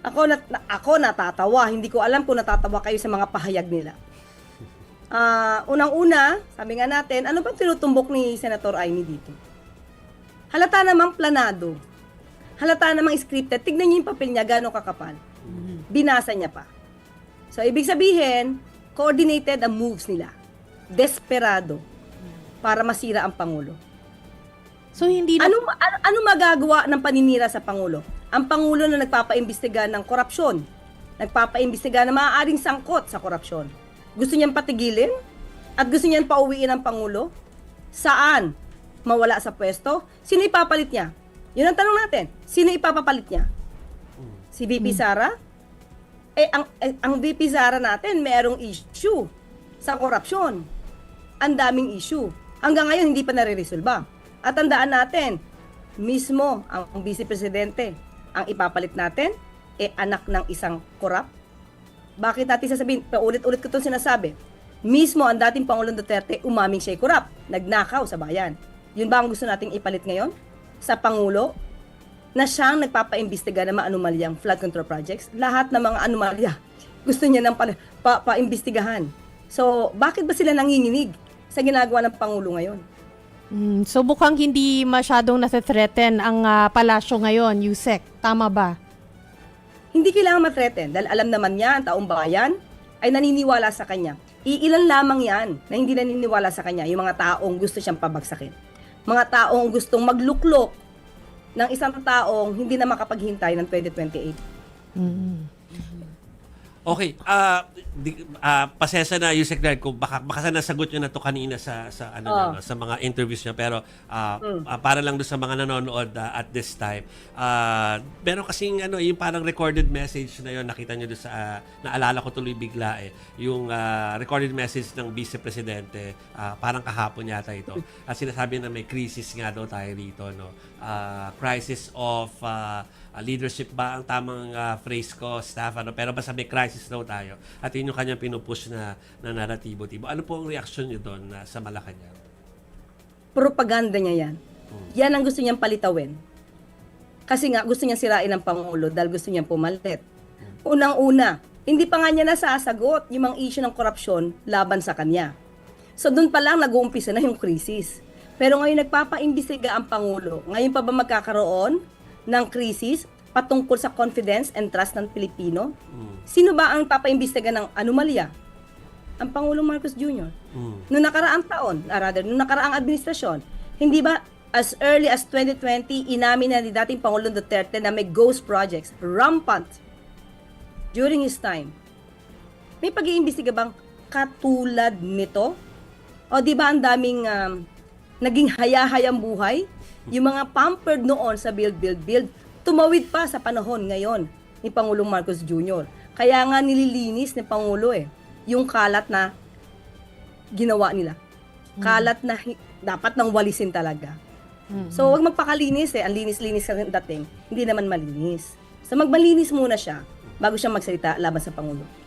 Ako, nat, na- ako natatawa. Hindi ko alam kung natatawa kayo sa mga pahayag nila. Ah, unang-una, sabi nga natin, ano bang tinutumbok ni Senator Amy dito? Halata namang planado. Halata namang scripted. Tignan niyo yung papel niya, gano'ng kakapal. Binasa niya pa. So, ibig sabihin, coordinated ang moves nila. Desperado para masira ang Pangulo. So hindi na Ano, ano, ano magagawa ng paninira sa Pangulo? Ang Pangulo na nagpapaimbestiga ng korupsyon, nagpapaimbestiga na maaaring sangkot sa korupsyon. Gusto niyang patigilin? At gusto niyang pauwiin ang Pangulo? Saan? Mawala sa pwesto? Sino ipapalit niya? Yun ang tanong natin. Sino ipapapalit niya? Si VP Sara? Eh, ang, eh, ang VP Sara natin, merong issue sa korupsyon. Ang daming issue. Hanggang ngayon, hindi pa nare-resolba. At tandaan natin, mismo ang Vice Presidente, ang ipapalit natin, eh anak ng isang korap. Bakit natin sasabihin, paulit-ulit ko itong sinasabi, mismo ang dating Pangulong Duterte, umaming siya'y korap, nagnakaw sa bayan. Yun ba ang gusto nating ipalit ngayon? Sa Pangulo, na siyang nagpapaimbestiga ng mga anomalyang flood control projects. Lahat ng mga anomalya, gusto niya nang pa, pa, paimbestigahan. So, bakit ba sila nanginginig sa ginagawa ng Pangulo ngayon? Mm, so mukhang hindi masyadong nasa-threaten ang ah, palasyo ngayon, Yusek. Tama ba? Hindi kailangan matreten dahil alam naman niya ang taong bayan ay naniniwala sa kanya. Iilan lamang yan na hindi naniniwala sa kanya, yung mga taong gusto siyang pabagsakin. Mga taong gustong magluklok ng isang taong hindi na makapaghintay ng 2028. Mm. Okay, ah di, ah, pasensya na Yusek Dad kung baka baka sana nasagot niyo na to kanina sa sa ano Oh. na, sa mga interviews niya pero ah, ah, para lang do sa mga nanonood ah, at this time. Ah, pero kasing ano yung parang recorded message na yon nakita niyo do sa ah, naalala ko tuloy bigla eh yung ah, recorded message ng Vice Presidente ah, parang kahapon yata ito. At sinasabi na may crisis nga daw tayo dito no. Ah, crisis of ah, leadership ba ang tamang ah, phrase ko, staff, ano, pero basta may crisis daw tayo. At yun yung kanyang pinupush na, na naratibo-tibo. Ano po ang reaction niyo doon na sa Malacanang? Propaganda niya yan. Yan ang gusto niyang palitawin. Kasi nga, gusto niya sirain ang Pangulo dahil gusto niyang pumalit. Unang-una, hindi pa nga niya nasasagot yung mga issue ng korupsyon laban sa kanya. So doon pa lang nag-uumpisa na yung krisis. Pero ngayon nagpapaimbestiga ang Pangulo. Ngayon pa ba magkakaroon ng krisis patungkol sa confidence and trust ng Pilipino? Sino ba ang papaimbestiga ng anomalya? Ang Pangulong Marcos Jr. Mm. Noong nakaraang taon, ah, rather, noong nakaraang administrasyon, hindi ba as early as 2020, inamin na ni dating Pangulong Duterte na may ghost projects, rampant, during his time. May pag-iimbestiga bang katulad nito? O di ba ang daming um, naging haya-hayang buhay? Yung mga pampered noon sa build, build, build, tumawid pa sa panahon ngayon ni Pangulong Marcos Jr. Kaya nga nililinis ni Pangulo eh, yung kalat na ginawa nila. Kalat na dapat nang walisin talaga. So, wag magpakalinis eh. Ang linis-linis kasi dating, hindi naman malinis. So, magmalinis muna siya bago siya magsalita laban sa Pangulo.